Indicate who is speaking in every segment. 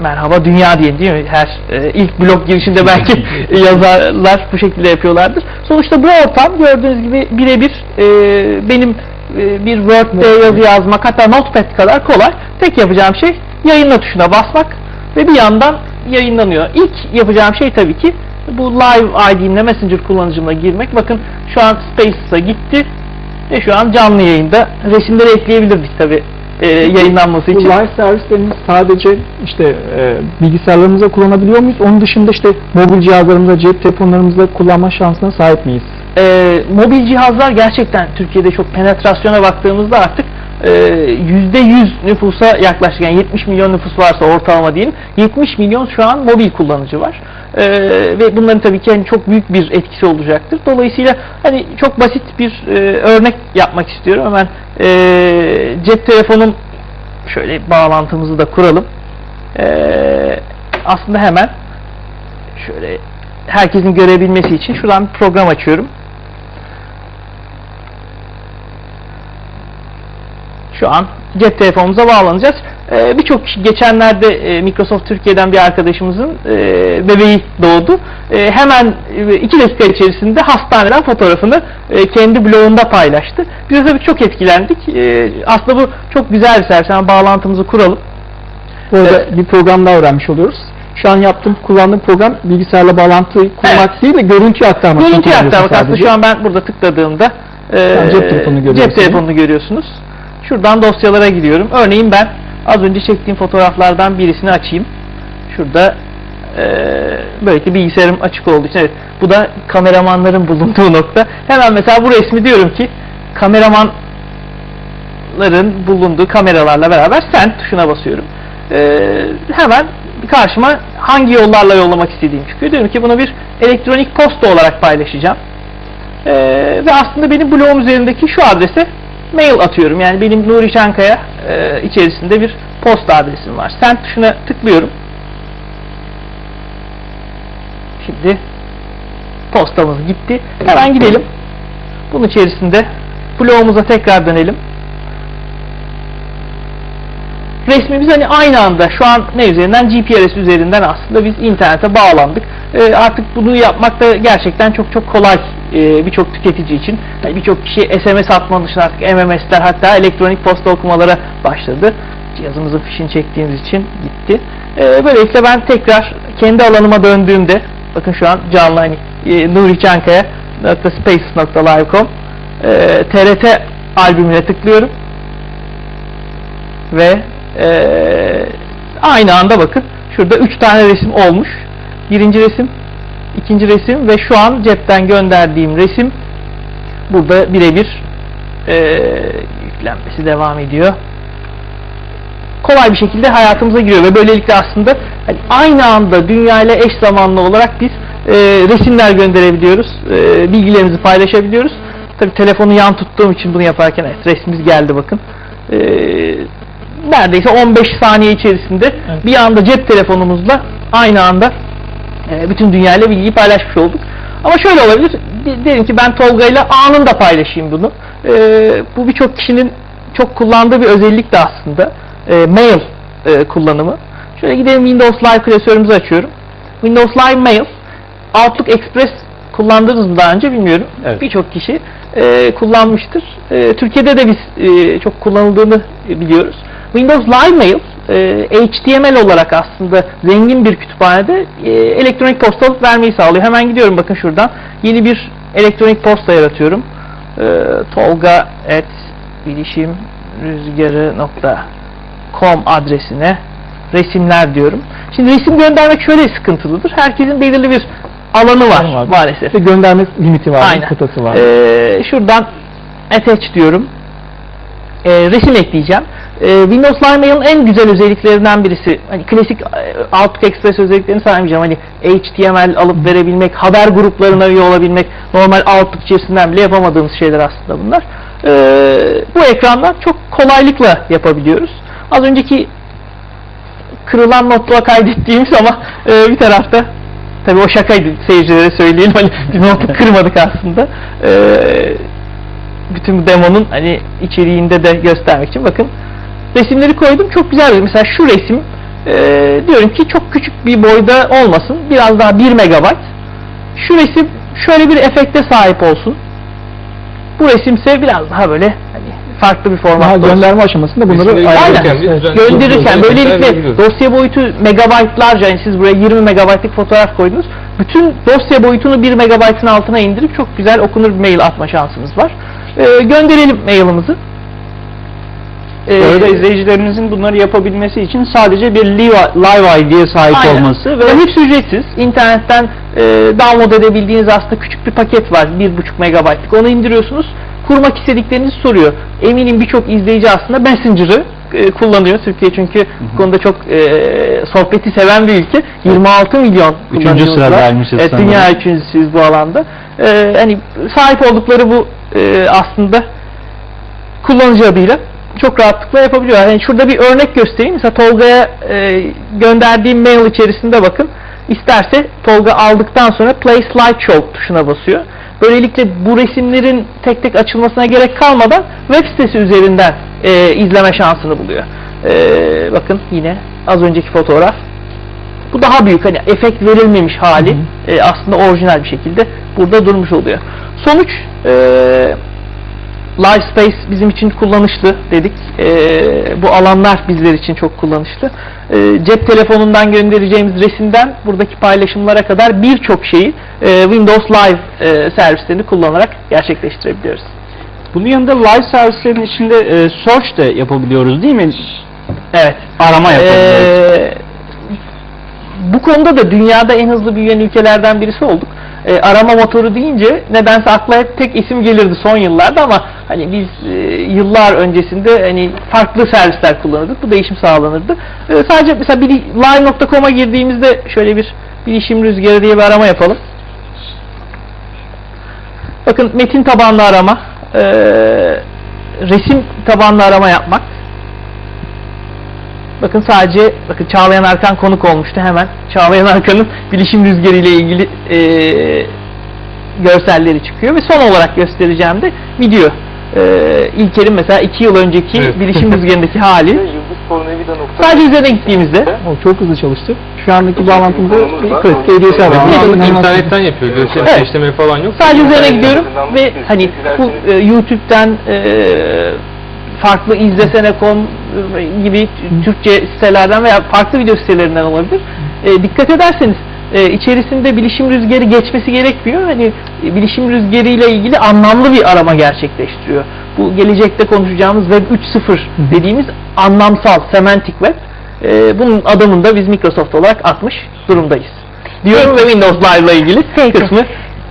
Speaker 1: merhaba dünya diye değil mi? Her e, ilk blog girişinde belki yazarlar bu şekilde yapıyorlardır. Sonuçta bu ortam gördüğünüz gibi birebir e, benim e, bir Word'de yazı yazmak hatta Notepad kadar kolay. Tek yapacağım şey yayınla tuşuna basmak ve bir yandan yayınlanıyor. İlk yapacağım şey tabii ki bu Live ID'imle Messenger kullanıcımla girmek. Bakın şu an Spaces'a gitti ve şu an canlı yayında. Resimleri ekleyebilirdik tabii e, yayınlanması
Speaker 2: Bu
Speaker 1: için.
Speaker 2: live servislerini sadece işte e, bilgisayarlarımızda kullanabiliyor muyuz? Onun dışında işte mobil cihazlarımızda, cep telefonlarımızda kullanma şansına sahip miyiz?
Speaker 1: e, mobil cihazlar gerçekten Türkiye'de çok penetrasyona baktığımızda artık e, yüzde yüz nüfusa yaklaşık yani 70 milyon nüfus varsa ortalama diyelim 70 milyon şu an mobil kullanıcı var. E, ve bunların tabii ki hani çok büyük bir etkisi olacaktır. Dolayısıyla hani çok basit bir e, örnek yapmak istiyorum. Hemen e, cep telefonum şöyle bağlantımızı da kuralım. E, aslında hemen şöyle herkesin görebilmesi için şuradan bir program açıyorum. Şu an cep telefonumuza bağlanacağız. Ee, Birçok kişi geçenlerde e, Microsoft Türkiye'den bir arkadaşımızın e, bebeği doğdu. E, hemen e, iki dakika içerisinde hastaneden fotoğrafını e, kendi blogunda paylaştı. Biz de tabii çok etkilendik. E, aslında bu çok güzel bir servis. Hemen bağlantımızı kuralım.
Speaker 2: Bu arada
Speaker 1: Evet.
Speaker 2: bir program daha öğrenmiş oluyoruz. Şu an yaptığım, kullandığım program bilgisayarla bağlantıyı kurmak
Speaker 1: Evet.
Speaker 2: değil de görüntü aktarmak.
Speaker 1: Görüntü aktarmak aslında şu an ben burada tıkladığımda e,
Speaker 2: Yani cep telefonunu
Speaker 1: cep telefonunu görüyorsunuz. Şuradan dosyalara gidiyorum. Örneğin ben az önce çektiğim fotoğraflardan birisini açayım. Şurada e, böylelikle bilgisayarım açık olduğu için evet, bu da kameramanların bulunduğu nokta. Hemen mesela bu resmi diyorum ki kameramanların bulunduğu kameralarla beraber sen tuşuna basıyorum. E, hemen karşıma hangi yollarla yollamak istediğim çıkıyor. Diyorum ki bunu bir elektronik posta olarak paylaşacağım. Ee, ve aslında benim blogum üzerindeki şu adrese mail atıyorum. Yani benim Nuri Çankaya e, içerisinde bir posta adresim var. Send tuşuna tıklıyorum. Şimdi postamız gitti. Hemen gidelim. Bunun içerisinde blogumuza tekrar dönelim. resmimiz hani aynı anda şu an ne üzerinden GPRS üzerinden aslında biz internete bağlandık. Ee, artık bunu yapmak da gerçekten çok çok kolay e, birçok tüketici için. Yani birçok kişi SMS atmanın dışında artık MMS'ler hatta elektronik posta okumalara başladı. Cihazımızın fişini çektiğimiz için gitti. Ee, böylelikle ben tekrar kendi alanıma döndüğümde bakın şu an canlı hani e, Nuri Çankaya .spaces.live.com e, TRT albümüne tıklıyorum ve eee, aynı anda bakın şurada üç tane resim olmuş. Birinci resim, ikinci resim ve şu an cepten gönderdiğim resim burada birebir eee, yüklenmesi devam ediyor. Kolay bir şekilde hayatımıza giriyor ve böylelikle aslında hani aynı anda dünya ile eş zamanlı olarak biz eee, resimler gönderebiliyoruz, eee, bilgilerimizi paylaşabiliyoruz. Tabi telefonu yan tuttuğum için bunu yaparken evet, resmimiz geldi bakın. Eee neredeyse 15 saniye içerisinde
Speaker 2: Evet.
Speaker 1: bir anda cep telefonumuzla aynı anda e, bütün dünyayla bilgiyi paylaşmış olduk. Ama şöyle olabilir. Diyelim ki ben Tolga ile anında paylaşayım bunu. E, bu birçok kişinin çok kullandığı bir özellik de aslında. E, mail e, kullanımı. Şöyle gidelim Windows Live klasörümüzü açıyorum. Windows Live Mail Outlook Express kullandınız mı daha önce bilmiyorum.
Speaker 2: Evet.
Speaker 1: Birçok kişi e, kullanmıştır. E, Türkiye'de de biz e, çok kullanıldığını biliyoruz. Windows Live Mail e, HTML olarak aslında zengin bir kütüphanede e, elektronik posta vermeyi sağlıyor. Hemen gidiyorum bakın şuradan. Yeni bir elektronik posta yaratıyorum. E, Tolga at bilişimrüzgarı.com adresine resimler diyorum. Şimdi resim göndermek şöyle sıkıntılıdır. Herkesin belirli bir alanı var,
Speaker 2: Var.
Speaker 1: maalesef.
Speaker 2: İşte gönderme limiti var,
Speaker 1: Aynen.
Speaker 2: kıtası var.
Speaker 1: Ee, şuradan attach diyorum. Ee, resim ekleyeceğim. Ee, Windows Live Mail'in en güzel özelliklerinden birisi, hani klasik e, Outlook Express özelliklerini saymayacağım. Hani HTML alıp verebilmek, haber gruplarına üye olabilmek, normal Outlook içerisinden bile yapamadığımız şeyler aslında bunlar. Ee, bu ekrandan çok kolaylıkla yapabiliyoruz. Az önceki kırılan notla kaydettiğimiz ama e, bir tarafta tabii o şakaydı seyircilere söyleyelim hani biz notu kırmadık aslında. E, bütün bu demonun hani içeriğinde de göstermek için bakın resimleri koydum çok güzel. Mesela şu resim e, diyorum ki çok küçük bir boyda olmasın. Biraz daha 1 megabayt. Şu resim şöyle bir efekte sahip olsun. Bu resimse biraz daha böyle hani farklı bir
Speaker 2: Daha
Speaker 1: formatta olsun.
Speaker 2: gönderme aşamasında bunları ayarlıyoruz.
Speaker 3: gönderirken
Speaker 1: böylelikle dosya boyutu megabaytlarca yani siz buraya 20 megabaytlık fotoğraf koydunuz. Bütün dosya boyutunu 1 megabaytın altına indirip çok güzel okunur bir mail atma şansınız var. Ee, gönderelim mailimizi. Ee,
Speaker 4: Orada izleyicilerimizin bunları yapabilmesi için sadece bir live, ID'ye sahip
Speaker 1: Aynen.
Speaker 4: olması
Speaker 1: ve
Speaker 4: ve
Speaker 1: hepsi ücretsiz. İnternetten e, download edebildiğiniz aslında küçük bir paket var. 1.5 megabaytlık. Onu indiriyorsunuz. Kurmak istediklerinizi soruyor. Eminim birçok izleyici aslında Messenger'ı e, kullanıyor. Türkiye çünkü bu konuda çok e, sohbeti seven bir ülke. 26 milyon
Speaker 4: Üçüncü sıradaymışız
Speaker 1: Evet,
Speaker 4: sanırım.
Speaker 1: dünya üçüncüsüyüz bu alanda. E, hani sahip oldukları bu e, aslında kullanıcı adıyla çok rahatlıkla yapabiliyor. Yani şurada bir örnek göstereyim. Mesela Tolga'ya e, gönderdiğim mail içerisinde bakın. İsterse Tolga aldıktan sonra Play Slideshow tuşuna basıyor. Böylelikle bu resimlerin tek tek açılmasına gerek kalmadan web sitesi üzerinden e, izleme şansını buluyor. E, bakın yine az önceki fotoğraf. Bu daha büyük hani efekt verilmemiş hali e, aslında orijinal bir şekilde burada durmuş oluyor. Sonuç e, Live Space bizim için kullanışlı dedik. Ee, bu alanlar bizler için çok kullanışlı. Ee, cep telefonundan göndereceğimiz resimden buradaki paylaşımlara kadar birçok şeyi e, Windows Live e, servislerini kullanarak gerçekleştirebiliyoruz.
Speaker 4: bunun yanında live servislerin içinde e, search de yapabiliyoruz değil mi?
Speaker 1: Evet.
Speaker 4: Arama yapabiliyoruz.
Speaker 1: Ee, bu konuda da dünyada en hızlı büyüyen ülkelerden birisi olduk. Ee, arama motoru deyince nedense akla hep tek isim gelirdi son yıllarda ama hani biz e, yıllar öncesinde hani farklı servisler kullanırdık. Bu değişim sağlanırdı. Ee, sadece mesela live.com'a girdiğimizde şöyle bir bilişim rüzgarı diye bir arama yapalım. Bakın metin tabanlı arama, ee, resim tabanlı arama yapmak. Bakın sadece bakın Çağlayan Arkan konuk olmuştu hemen. Çağlayan Arkan'ın bilişim rüzgarı ile ilgili eee, görselleri çıkıyor ve son olarak göstereceğim de video. Eee İlker'in mesela iki yıl önceki
Speaker 3: Evet.
Speaker 1: bilişim rüzgarındaki hali. Sadece üzerine gittiğimizde
Speaker 2: O çok hızlı çalıştı. Şu andaki bağlantımızda bir kritik
Speaker 3: Ve
Speaker 2: var.
Speaker 3: internetten yapıyor. Görsel
Speaker 1: Evet.
Speaker 3: eşleştirme falan yok.
Speaker 1: sadece üzerine gidiyorum ve hani bu e, YouTube'den e, farklı izlesene.com e, gibi Türkçe sitelerden veya farklı video sitelerinden olabilir. E, dikkat ederseniz e, içerisinde bilişim rüzgarı geçmesi gerekmiyor. Hani e, bilişim rüzgarı ile ilgili anlamlı bir arama gerçekleştiriyor. Bu gelecekte konuşacağımız Web 3.0 dediğimiz anlamsal, semantik web. E, bunun adımını da biz Microsoft olarak atmış durumdayız. Diyorum ve Windows Live ile ilgili
Speaker 5: Peki.
Speaker 1: kısmı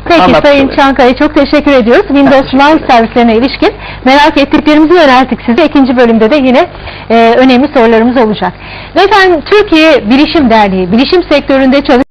Speaker 5: Peki
Speaker 1: anlatmış
Speaker 5: Sayın. Çankaya çok teşekkür ediyoruz. Windows Live servislerine ilişkin merak ettiklerimizi yönelttik size. İkinci bölümde de yine e, önemli sorularımız olacak. Ve efendim Türkiye Bilişim Derneği, bilişim sektöründe çalış